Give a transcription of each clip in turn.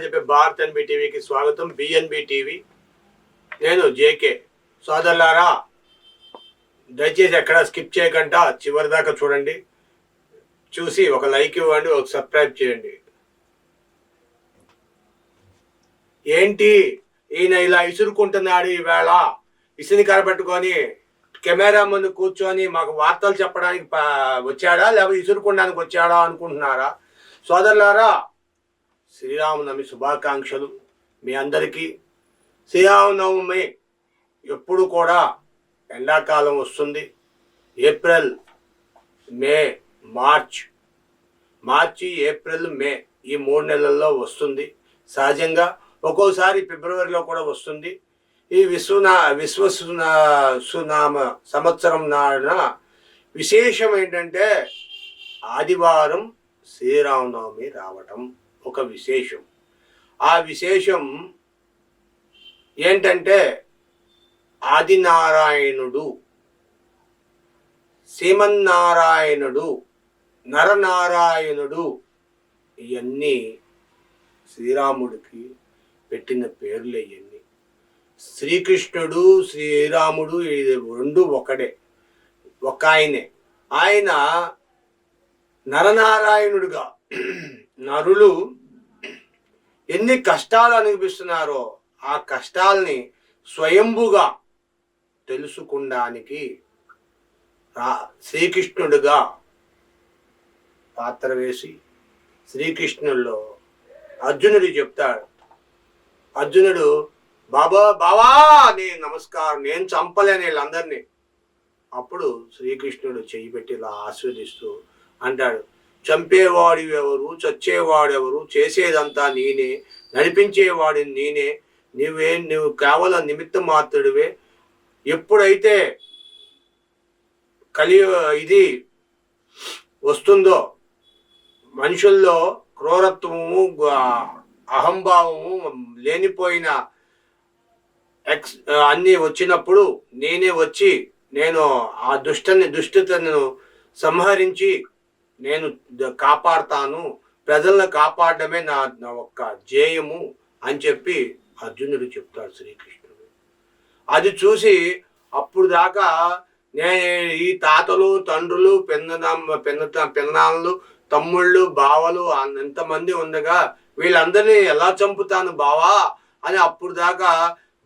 విషయాలు చెప్పే భారత్ ఎన్బి టీవీకి స్వాగతం బిఎన్బి టీవీ. నేను జేకే సోదరులారా దయచేసి ఎక్కడ స్కిప్ చేయకుండా చివరి దాకా చూడండి. చూసి ఒక లైక్ ఇవ్వండి ఒక సబ్స్క్రైబ్ చేయండి. ఏంటి ఈయన ఇలా ఇసురుకుంటున్నాడు ఈవేళ? ఇసుని కరబెట్టుకొని కెమెరా ముందు కూర్చొని మాకు వార్తలు చెప్పడానికి వచ్చాడా? లేకపోతే ఇసురుకోవడానికి వచ్చాడా అనుకుంటున్నారా? సోదరులారా శ్రీరామనవమి శుభాకాంక్షలు మీ అందరికీ. శ్రీరామనవమి ఎప్పుడు కూడా ఎండాకాలం వస్తుంది. April May March. మార్చి ఏప్రిల్ మే ఈ మూడు నెలల్లో వస్తుంది. సహజంగా ఒక్కోసారి ఫిబ్రవరిలో కూడా వస్తుంది. ఈ విశ్వనా విశ్వసునా సునామ సంవత్సరం నాడున విశేషం ఏంటంటే ఆదివారం శ్రీరామనవమి రావటం. ఒక విశేషం. ఆ విశేషం ఏంటంటే ఆదినారాయణుడు శ్రీమన్నారాయణుడు నరనారాయణుడు ఇవన్నీ శ్రీరాముడికి పెట్టిన పేర్లు ఇవన్నీ శ్రీకృష్ణుడు శ్రీరాముడు ఇది రెండు ఒకడే ఒక ఆయనే. ఆయన నరనారాయణుడుగా. నరులు ఎన్ని కష్టాలు అనిపిస్తున్నారో ఆ కష్టాల్ని స్వయంభుగా తెలుసుకుండానికి రా శ్రీకృష్ణుడుగా పాత్ర వేసి శ్రీకృష్ణుల్లో అర్జునుడు చెప్తాడు. అర్జునుడు బాబా బావా నేను నమస్కారం నేను చంపలేను వీళ్ళందరినీ అప్పుడు శ్రీకృష్ణుడు చేయి పెట్టి ఇలా ఆస్వాదిస్తూ అంటాడు. చంపేవాడు ఎవరు చచ్చేవాడెవరు? చేసేదంతా నేనే. నడిపించేవాడిని నేనే. నువ్వే నువ్వు కేవలం నిమిత్త మాత్రుడివే ఎప్పుడైతే కలి ఇది వస్తుందో మనుషుల్లో క్రూరత్వము అహంభావము లేనిపోయిన ఎక్స్ అన్నీ వచ్చినప్పుడు నేనే వచ్చి నేను ఆ దుష్టని దుష్టతను సంహరించి నేను కాపాడుతాను ప్రజలను కాపాడడమే నా ఒక్క ధ్యేయము అని చెప్పి అర్జునుడు చెప్తాడు శ్రీకృష్ణుడు. అది చూసి అప్పుడు దాకా నేను ఈ తాతలు తండ్రులు పెన్న పెన్న పెన్నాళ్ళు తమ్ముళ్ళు బావలు ఎంతమంది ఉండగా వీళ్ళందరినీ ఎలా చంపుతాను బావా అని అప్పుడు దాకా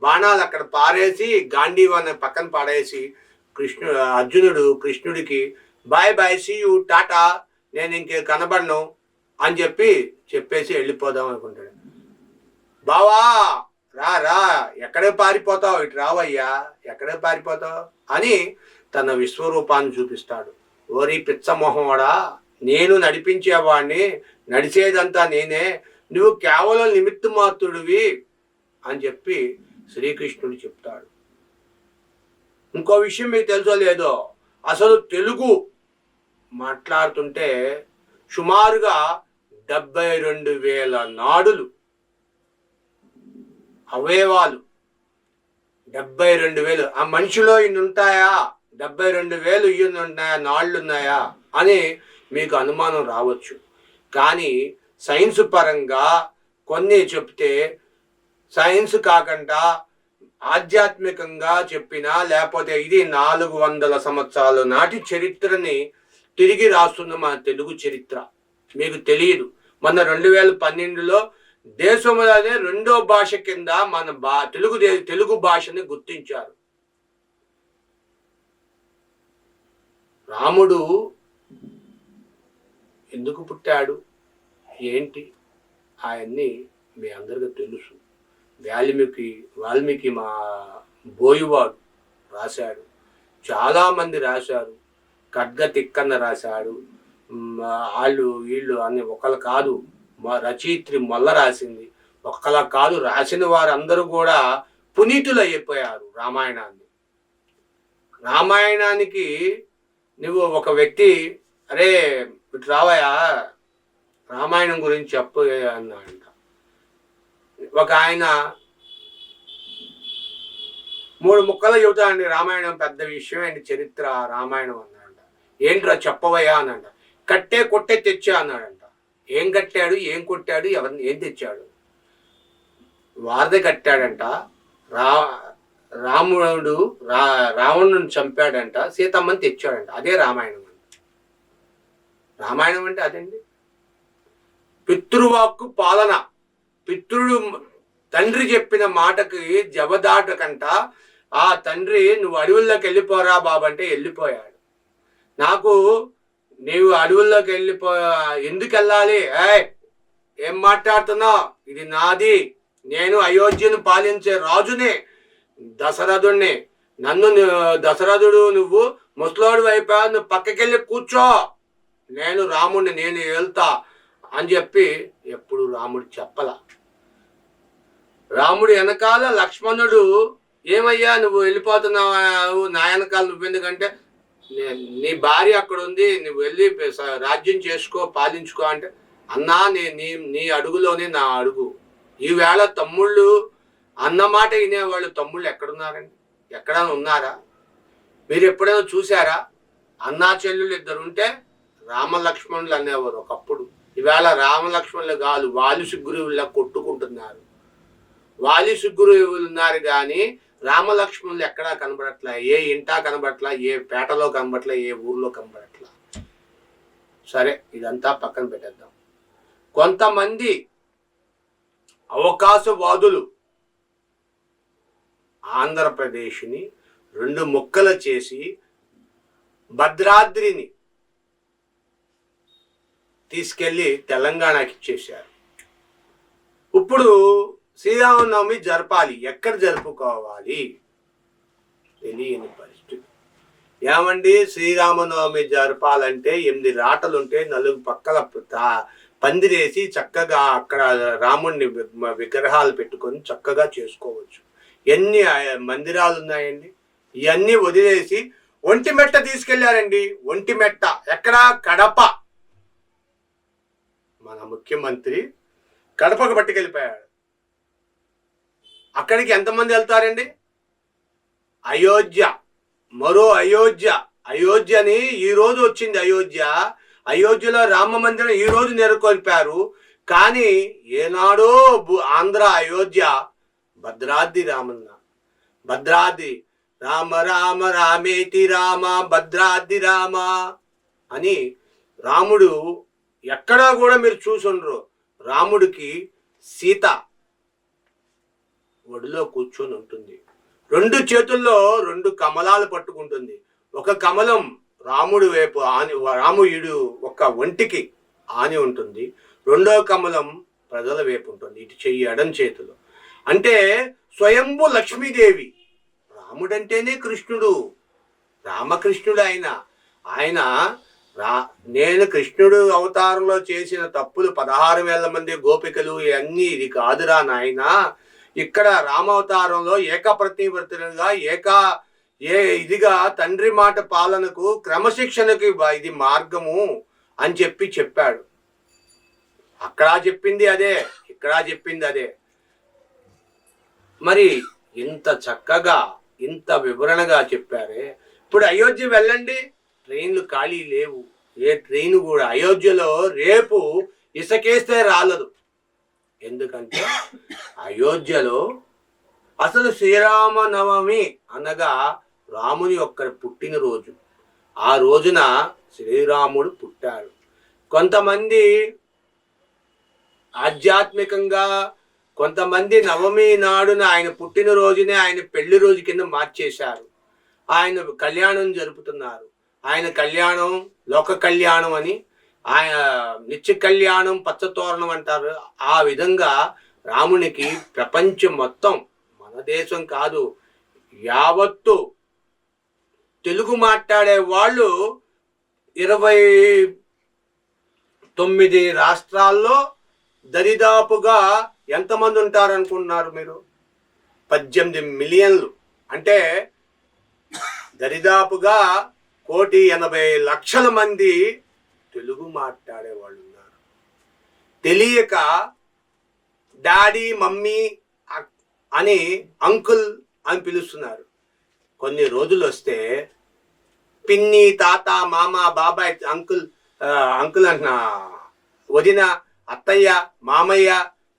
బాణాలు అక్కడ పారేసి గాంధీవాన్ని పక్కన పాడేసి కృష్ణు అర్జునుడు కృష్ణుడికి bye bye see you tata. నేను ఇంకే కనబడను అని చెప్పి చెప్పేసి వెళ్ళిపోదాం అనుకుంటాడు. బావా రా రా. ఎక్కడే పారిపోతావు? ఇటు రావయ్యా. ఎక్కడే పారిపోతావు? అని తన విశ్వరూపాన్ని చూపిస్తాడు. ఓరి పిచ్చమొహంవాడా నేను నడిపించేవాడిని నడిచేదంతా నేనే. నువ్వు కేవలం నిమిత్త మాత్రుడివి అని చెప్పి శ్రీకృష్ణుడు చెప్తాడు. ఇంకో విషయం మీకు తెలుసో లేదో? అసలు తెలుగు మాట్లాడుతుంటే సుమారుగా డెబ్బై రెండు వేల నాడులు. అవయవాలు డెబ్బై రెండు వేలు. ఆ మనిషిలో ఇన్ని ఉంటాయా? డెబ్బై రెండు వేలు ఇన్ని ఉన్నాయా? నాళ్ళు ఉన్నాయా? అని మీకు అనుమానం రావచ్చు. కానీ సైన్స్ పరంగా కొన్ని చెప్తే సైన్స్ కాకుండా ఆధ్యాత్మికంగా చెప్పినా లేకపోతే ఇది నాలుగు వందల సంవత్సరాల నాటి చరిత్రని తిరిగి రాస్తున్న మన తెలుగు చరిత్ర. మీకు తెలియదు. మన రెండు వేల పన్నెండులో దేశంలోనే రెండో భాష కింద మన బా తెలుగు తెలుగు భాషని గుర్తించారు. రాముడు ఎందుకు పుట్టాడు? ఏంటి? ఆయన్ని మీ అందరికీ తెలుసు. వాల్మీకి వాల్మీకి మా బోయివాడు రాశాడు. చాలామంది రాశారు. ఖడ్గ తిక్కన రాశాడు. వాళ్ళు వీళ్ళు అన్ని ఒకళ్ళు కాదు మా రచయిత్రి మొల్ల రాసింది. ఒక్కలా కాదు రాసిన వారందరూ కూడా పునీతులు అయిపోయారు రామాయణాన్ని. రామాయణానికి నువ్వు ఒక వ్యక్తి అరే ఇటు రావయా రామాయణం గురించి చెప్పు అన్నాడంట. ఒక ఆయన మూడు ముక్కలు చెబుతాడండి రామాయణం పెద్ద విషయం అండి చరిత్ర రామాయణం అన్న ఏంట్రా చెప్పవయ్యా అనంట కట్టే కొట్టే తెచ్చా అన్నాడంట. ఏం కట్టాడు ఏం కొట్టాడు ఎవరిని ఏం తెచ్చాడు? వారధి కట్టాడంట. రా రాముడు రా రావణుని చంపాడంట సీతమ్మని తెచ్చాడంట. అదే రామాయణం అంట. రామాయణం అంటే అదండి పితృవాక్కు పాలన. పితృడు తండ్రి చెప్పిన మాటకి జవదాటకంట. ఆ తండ్రి నువ్వు అడవుల్లోకి వెళ్ళిపోరా బాబంటే వెళ్ళిపోయాడు. నాకు నీవు అడవుల్లోకి వెళ్ళిపో ఎందుకు వెళ్ళాలి ఏయ్ ఏం మాట్లాడుతున్నావు? ఇది నాది. నేను అయోధ్యను పాలించే రాజుని దశరథుణ్ణి. నన్ను దశరథుడు నువ్వు ముసలోడు అయిపోయా నువ్వు పక్కకెళ్ళి కూర్చో. నేను రాముడిని నేను వెళ్తా అని చెప్పి ఎప్పుడు రాముడు చెప్పల. రాముడు వెనకాల లక్ష్మణుడు ఏమయ్యా నువ్వు వెళ్ళిపోతున్నావు? నా వెనకాల నువ్వెందుకంటే నీ భార్య అక్కడ ఉంది నువ్వు వెళ్ళి రాజ్యం చేసుకో పాలించుకో అంటే అన్నా నీ నీ నీ అడుగులోనే నా అడుగు. ఈవేళ తమ్ముళ్ళు అన్నమాట వినేవాళ్ళు తమ్ముళ్ళు ఎక్కడున్నారండి? ఎక్కడైనా ఉన్నారా? మీరు ఎప్పుడైనా చూసారా అన్నా చెల్లెళ్ళు ఇద్దరు ఉంటే రామలక్ష్మణులు అనేవారు ఒకప్పుడు. ఈవేళ రామలక్ష్మణులు కాదు వాలి సుగ్రీవుల్లా కొట్టుకుంటున్నారు. వాలి సుగ్రీవులు ఉన్నారు కానీ రామలక్ష్మణులు ఎక్కడా కనబడట్లా? ఏ ఇంటా కనబడట్లా? ఏ పేటలో కనబడట్లా? ఏ ఊర్లో కనబడట్లా? సరే ఇదంతా పక్కన పెట్టేద్దాం. కొంతమంది అవకాశవాదులు ఆంధ్రప్రదేశ్ని రెండు ముక్కలు చేసి భద్రాద్రిని తీసుకెళ్ళి తెలంగాణకి ఇచ్చేశారు. ఇప్పుడు శ్రీరామనవమి జరపాలి. ఎక్కడ జరుపుకోవాలి? తెలియని పరిస్థితి. ఏమండి? శ్రీరామనవమి జరపాలంటే ఎనిమిది రాటలుంటే నలుగు పక్కల పందిరేసి చక్కగా అక్కడ రాముడిని విగ్రహాలు పెట్టుకొని చక్కగా చేసుకోవచ్చు. ఎన్ని మందిరాలు ఉన్నాయండి ఇవన్నీ వదిలేసి ఒంటిమెట్ట తీసుకెళ్ళారండి. ఒంటిమెట్ట ఎక్కడ? కడప. మన ముఖ్యమంత్రి కడపకు పట్టుకెళ్ళిపోయాడు. అక్కడికి ఎంతమంది వెళ్తారండి? అయోధ్య. మరో అయోధ్య. అయోధ్యని ఈరోజు వచ్చింది అయోధ్య. అయోధ్యలో రామ మందిరం ఈ రోజు నెలకొల్పారు. కానీ ఏనాడో బు- ఆంధ్ర అయోధ్య భద్రాద్రి రామన్న. భద్రాద్రి. రామ రామ రామేతి రామ భద్రాద్రి రామ అని రాముడు ఎక్కడా కూడా మీరు చూసుండ్రు. రాముడికి సీత ఒడిలో కూర్చొని ఉంటుంది. రెండు చేతుల్లో రెండు కమలాలు పట్టుకుంటుంది. ఒక కమలం రాముడు వైపు ఆని రాముయుడు ఒక ఒంటికి ఆని ఉంటుంది. రెండో కమలం ప్రజల వైపు ఉంటుంది. ఇటు చెయ్యి ఎడం చేతిలో. అంటే స్వయంభు లక్ష్మీదేవి. రాముడంటేనే కృష్ణుడు. రామకృష్ణుడు ఆయన ఆయన రా నేను కృష్ణుడు అవతారంలో చేసిన తప్పులు పదహారు వేల మంది గోపికలు ఇవన్నీ ఇది కాదురా నాయనా. ఇక్కడ రామావతారంలో ఏకప్రతివర్తనగా ఏకా ఏ ఇదిగా తండ్రి మాట పాలనకు క్రమశిక్షణకు ఇది మార్గము అని చెప్పి చెప్పాడు. అక్కడ చెప్పింది అదే ఇక్కడ చెప్పింది అదే. మరి ఇంత చక్కగా ఇంత వివరణగా చెప్పారే. ఇప్పుడు అయోధ్య వెళ్ళండి. ట్రైన్లు ఖాళీ లేవు. ఏ ట్రైన్ కూడా అయోధ్యలో రేపు ఇసకేస్తే రాలదు. ఎందుకంటే అయోధ్యలో అసలు శ్రీరామనవమి అనగా రాముని యొక్క పుట్టినరోజు. ఆ రోజున శ్రీరాముడు పుట్టాడు. కొంతమంది ఆధ్యాత్మికంగా కొంతమంది నవమి నాడున ఆయన పుట్టినరోజునే ఆయన పెళ్ళి రోజు కింద మార్చేశారు. ఆయన కళ్యాణం జరుపుతున్నారు. ఆయన కళ్యాణం లోక కళ్యాణం అని ఆయన నిత్య కళ్యాణం పచ్చతోరణం అంటారు. ఆ విధంగా రామునికి ప్రపంచం మొత్తం మన దేశం కాదు యావత్తు తెలుగు మాట్లాడే వాళ్ళు ఇరవై తొమ్మిది రాష్ట్రాల్లో దరిదాపుగా ఎంతమంది ఉంటారనుకుంటున్నారు మీరు? పద్దెనిమిది మిలియన్లు. అంటే దరిదాపుగా కోటి ఎనభై లక్షల మంది తెలుగు మాట్లాడే వాళ్ళు ఉన్నారు. తెలియక డాడీ మమ్మీ అని అంకుల్ అని పిలుస్తున్నారు. కొన్ని రోజులు వస్తే పిన్ని తాత మామ బాబాయ్ అంకుల్ అంకుల్ అంటున్న వదిన అత్తయ్య మామయ్య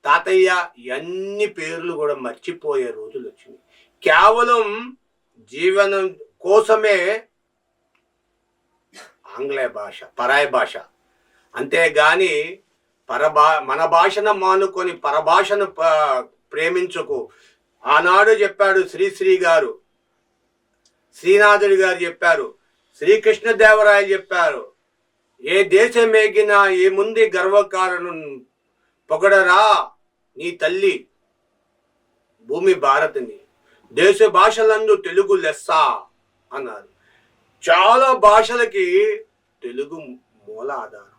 తాతయ్య ఇవన్నీ పేర్లు కూడా మర్చిపోయే రోజులు వచ్చినాయి. కేవలం జీవనం కోసమే ఆంగ్లేయ భాష పరాయ భాష. అంతేగాని పరభా మన భాషను మానుకొని పరభాషను ప్రేమించుకు ఆనాడు చెప్పాడు శ్రీశ్రీ గారు. శ్రీనాథుడి గారు చెప్పారు శ్రీకృష్ణదేవరాయలు చెప్పారు ఏ దేశం ఏగినా ఏ ముందు పొగడరా నీ తల్లి? భూమి భారతిని దేశ భాషలందు తెలుగు లెస్సా? అన్నారు. చాలా భాషలకి తెలుగు మూలాధారం.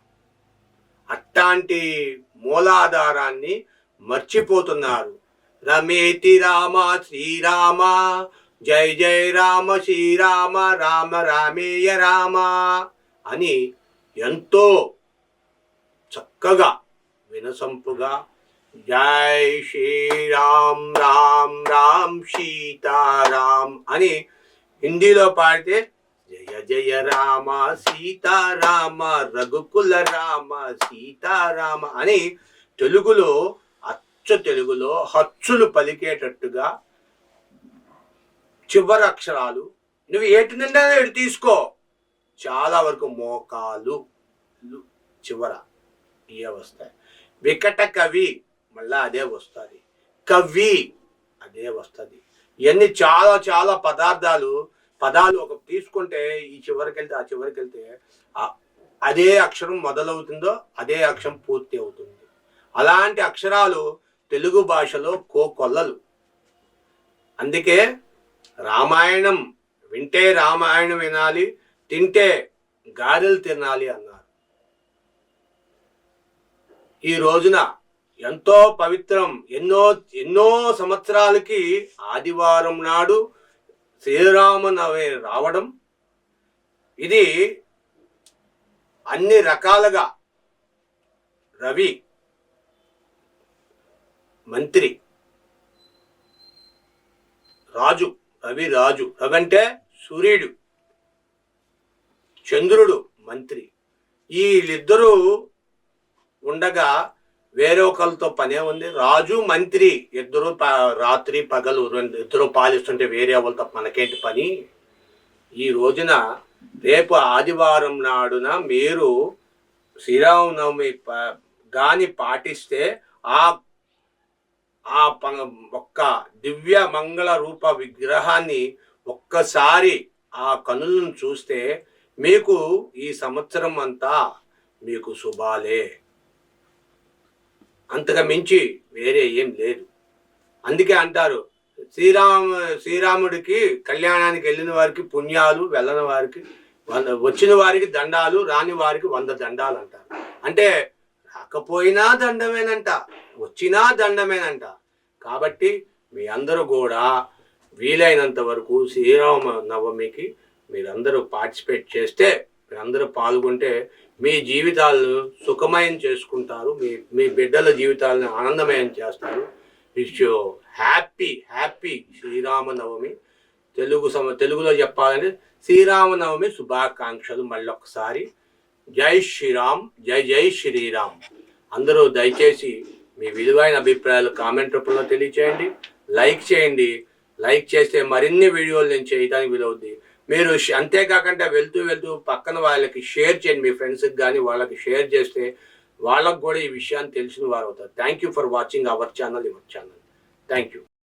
అట్లాంటి మూలాధారాన్ని మర్చిపోతున్నారు. రమేతి రామ శ్రీరామ జై జై రామ శ్రీరామ రామ రామేయ రామ అని ఎంతో చక్కగా వినసంపుగా జై శ్రీరామ్ రామ్ రామ్ సీతారాం అని హిందీలో పాడితే జయ జయ రామ సీతారామ రఘుకుల రామ సీతారామ అని తెలుగులో అచ్చ తెలుగులో హచ్చులు పలికేటట్టుగా చివరి అక్షరాలు నువ్వు ఏటి నిండా తీసుకో. చాలా వరకు మోకాలు చివర ఇవే వస్తాయి. వికట కవి మళ్ళా అదే వస్తుంది. కవి అదే వస్తుంది. ఇవన్నీ చాలా చాలా పదార్థాలు పదాలు ఒక తీసుకుంటే ఈ చివరికి వెళ్తే ఆ చివరికి వెళ్తే అదే అక్షరం మొదలవుతుందో అదే అక్షరం పూర్తి అవుతుంది. అలాంటి అక్షరాలు తెలుగు భాషలో కోకొల్లలు. అందుకే రామాయణం వింటే రామాయణం వినాలి తింటే గారెలు తినాలి అన్నారు. ఈ రోజున ఎంతో పవిత్రం ఎన్నో ఎన్నో సంవత్సరాలకి ఆదివారం నాడు శ్రీరామనవమి రావడం ఇది అన్ని రకాలుగా రవి మంత్రి రాజు రవి రాజు రవి అంటే సూర్యుడు చంద్రుడు మంత్రి. వీళ్ళిద్దరూ ఉండగా వేరే ఒకరితో పనే ఉంది రాజు మంత్రి ఇద్దరు ప- రాత్రి పగలు రెండు ఇద్దరు పాలిస్తుంటే వేరే వాళ్ళతో మనకేంటి పని? ఈ రోజున రేపు ఆదివారం నాడున మీరు శ్రీరామనవమి గాని పాటిస్తే ఆ ఆ ప- ఒక్క దివ్య మంగళ రూప విగ్రహాన్ని ఒక్కసారి ఆ కనులను చూస్తే మీకు ఈ సంవత్సరం అంతా మీకు శుభాలే. అంతగా మించి వేరే ఏం లేదు. అందుకే అంటారు శ్రీరామ శ్రీరాముడికి కళ్యాణానికి వెళ్ళిన వారికి పుణ్యాలు వెళ్ళని వారికి వంద వచ్చిన వారికి దండాలు రాని వారికి వంద దండాలు అంటారు. అంటే రాకపోయినా దండమేనంట వచ్చినా దండమేనంట. కాబట్టి మీ అందరూ కూడా వీలైనంత వరకు శ్రీరామ నవమికి మీరందరూ పార్టిసిపేట్ చేస్తే మీరందరూ పాల్గొంటే మీ జీవితాలను సుఖమయం చేసుకుంటారు. మీ మీ బిడ్డల జీవితాలను ఆనందమయం చేస్తారు. Wish happy happy Sriramanavami. Telugu సమ తెలుగులో చెప్పాలంటే శ్రీరామనవమి శుభాకాంక్షలు మళ్ళొకసారి జై శ్రీరామ్ జై జై శ్రీరామ్. అందరూ దయచేసి మీ విలువైన అభిప్రాయాలు కామెంట్ రూపంలో తెలియచేయండి. లైక్ చేయండి. లైక్ చేస్తే మరిన్ని వీడియోలు నేను చేయడానికి వీలవుద్ది. మీరు అంతేకాకుండా వెళ్తూ వెళ్తూ పక్కన వాళ్ళకి షేర్ చేయండి మీ ఫ్రెండ్స్కి కానీ వాళ్ళకి షేర్ చేస్తే వాళ్ళకు కూడా ఈ విషయాన్ని తెలిసిన వారు అవుతారు. Thank you for watching our channel your channel. Thank you.